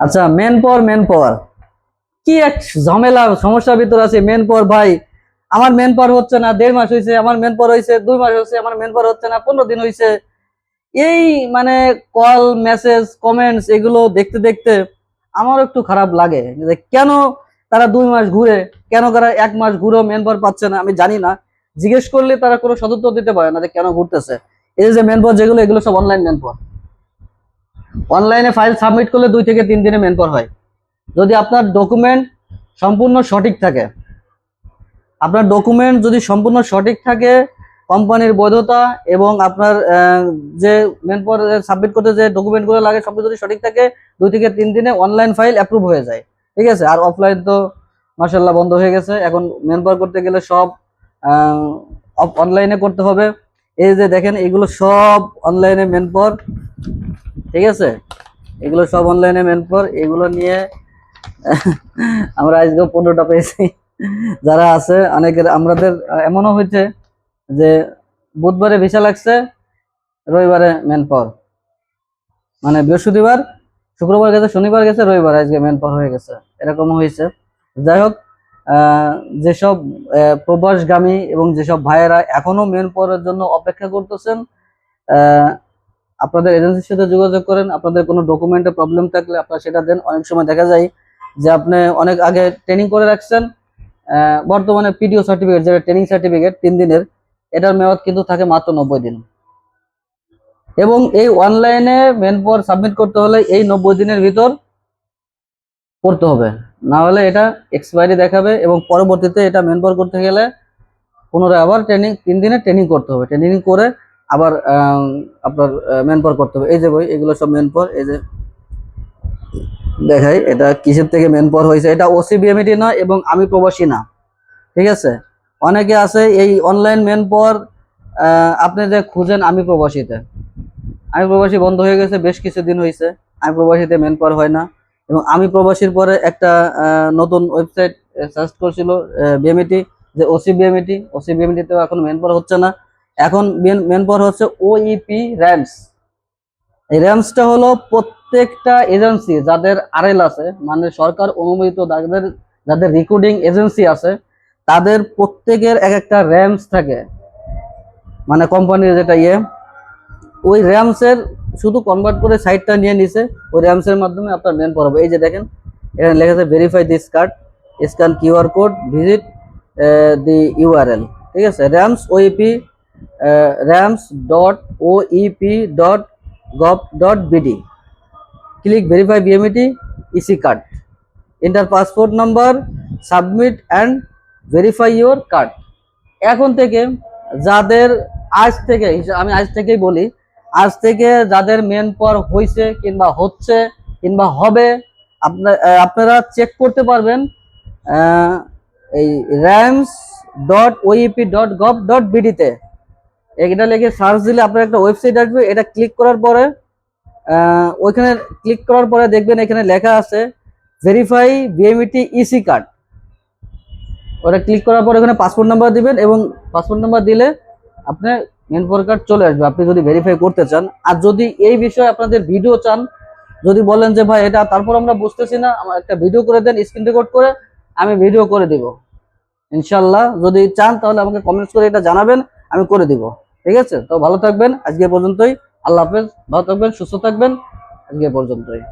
আচ্ছা মেন পাওয়ার মেন পাওয়ার কি এক ঝামেলা, সমস্যার ভিতর আছে মেন পাওয়ার ভাই। আমার মেন পাওয়ার হচ্ছে না, দেড় মাস হয়েছে আমার মেন পাওয়ার হয়েছে দুই মাস হয়েছে আমার মেন পাওয়ার হচ্ছে না, পনেরো দিন হয়েছে এই মানে কল মেসেজ কমেন্টস এগুলো দেখতে দেখতে আমার একটু খারাপ লাগে যে কেন তারা দুই মাস ঘুরে, কেন তারা এক মাস ঘুরেও মেন পাওয়ার পাচ্ছে না, আমি জানি না। জিজ্ঞেস করলে তারা কোনো সদুত্তর দিতে পারে না যে কেন ঘুরতেছে। এই যে মেন পাওয়ার যেগুলো, এগুলো সব অনলাইন মেন পাওয়ার অনলাইনে ফাইল সাবমিট করলে দুই থেকে তিন দিনে মেন পাওয়ার হয়। যদি আপনার ডকুমেন্ট সম্পূর্ণ সঠিক থাকে, আপনার ডকুমেন্ট যদি সম্পূর্ণ সঠিক থাকে, কোম্পানির বৈধতা এবং আপনার যে মেন পাওয়ার সাবমিট করতে যে ডকুমেন্টগুলো লাগে সব যদি সঠিক থাকে, দুই থেকে তিন দিনে অনলাইন ফাইল অ্যাপ্রুভ হয়ে যায়। ঠিক আছে? আর অফলাইন তো মার্শাল্লাহ বন্ধ হয়ে গেছে। এখন মেন পাওয়ার করতে গেলে সব অনলাইনে করতে হবে। এই যে দেখেন, এগুলো সব অনলাইনে মেন পাওয়ার ঠিক আছে? এগুলো সব অনলাইনে মেন পাওয়ার এগুলো নিয়ে আমরা আজকে পনেরোটা পেয়েছি। যারা আছে, অনেকের, আমাদের, এমনও হয়েছে যে বুধবারে ভিসা লাগছে, রবিবারে মেন পাওয়ার মানে বৃহস্পতিবার, শুক্রবার গেছে, শনিবার গেছে, রবিবার আজকে মেন পাওয়ার হয়ে গেছে। এরকমও হয়েছে। যাই হোক যেসব প্রবাসগামী এবং যেসব ভাইয়েরা এখনও মেন পাওয়ারের জন্য অপেক্ষা করতেছেন আপনাদের এজেন্সির সাথে যোগাযোগ করেন। আপনাদের কোনো ডকুমেন্টে প্রবলেম থাকলে আপনারা সেটা দেন। অনেক সময় দেখা যায় যে আপনি অনেক আগে ট্রেনিং করে রাখছেন বর্তমানে পিডিও সার্টিফিকেট যেটা ট্রেনিং সার্টিফিকেট তিন দিনের, এটার মেয়াদ কিন্তু থাকে মাত্র নব্বই দিন। এবং এই অনলাইনে মেন পাওয়ার সাবমিট করতে হলে এই নব্বই দিনের ভিতর করতে হবে। না হলে এটা এক্সপায়ারি দেখাবে এবং পরবর্তীতে এটা মেন পাওয়ার করতে গেলে পুনরায় আবার ট্রেনিং তিন দিনে ট্রেনিং করতে হবে। ট্রেনিং করে আবার আপনার মেন পাওয়ার করতে হবে। এই যে বই এগুলো সব মেন পাওয়ার এই যে দেখাই, এটা কিসের থেকে মেন পাওয়ার হয়েছে? এটা ওসিবিএমইটি না এবং আমি প্রবাসী না। ঠিক আছে? অনেকে আছে এই অনলাইন মেন পাওয়ার আপনি যে খুঁজেন, আমি প্রবাসীতে। আমি প্রবাসী বন্ধ হয়ে গেছে, বেশ কিছুদিন হয়েছে আমি প্রবাসীতে মেন পাওয়ার হয় না। এবং আমি প্রবাসীর পরে একটা নতুন ওয়েবসাইট সার্চ করছিল বিএমইটি যে ওসি বিএমইটি ওসি বিএমইটিতেও এখন মেন পাওয়ার হচ্ছে না। এখন মেন পাওয়ার হচ্ছে ওইপি র্যামস এই র্যামসটা হলো প্রত্যেকটা এজেন্সি যাদের আরএল আছে মানে সরকার অনুমোদিত যাদের যাদের রেকর্ডিং এজেন্সি আছে, তাদের প্রত্যেকের এক একটা র্যামস থাকে। মানে কোম্পানির যেটা ইয়ে ওই র্যামসের শুধু কনভার্ট করে সাইটটা নিয়ে নিছে, ওই র্যামসের মাধ্যমে আপনার মেন পড়াবো। এই যে দেখেন, এখানে লেখা আছে verify this card scan QR code visit the URL ঠিক আছে? RAMS OEP RAMS dot O dot gov dot BD click verify BMET EC card enter passport number submit and verify your card এখন থেকে যাদের আজ থেকে, আমি আজ থেকেই বলি আজ থেকে যাদের মেন পর হয়েছে কিংবা হচ্ছে কিংবা হবে আপনার চেক করতে পারবেন এই RAMS dot OEP dot gov dot বিডিতে এটা লিখে সার্চ দিলে আপনার একটা ওয়েবসাইট আসবে, এটা ক্লিক করার পরে ওইখানে ক্লিক করার পরে দেখবেন এখানে লেখা আছে ভেরিফাই বিএমইটি ইসি কার্ড ওটা ক্লিক করার পর এখানে পাসপোর্ট নাম্বার দিবেন এবং পাসপোর্ট নাম্বার দিলে আপনার পাওয়ার কার্ড চলে আসবে, আপনি যদি ভেরিফাই করতে চান। আর যদি এই বিষয়ে আপনাদের ভিডিও চান, যদি বলেন যে ভাই এটা তারপর আমরা বুঝতেছি না, আমার একটা ভিডিও করে দেন স্ক্রিন রেকর্ড করে, আমি ভিডিও করে দিব। ইনশাল্লাহ যদি চান তাহলে আমাকে কমেন্টস করে এটা জানাবেন, আমি করে দিব। ঠিক আছে? তো ভালো থাকবেন, আজকে পর্যন্তই। আল্লাহ হাফেজ, ভালো থাকবেন, সুস্থ থাকবেন, আজকে পর্যন্তই।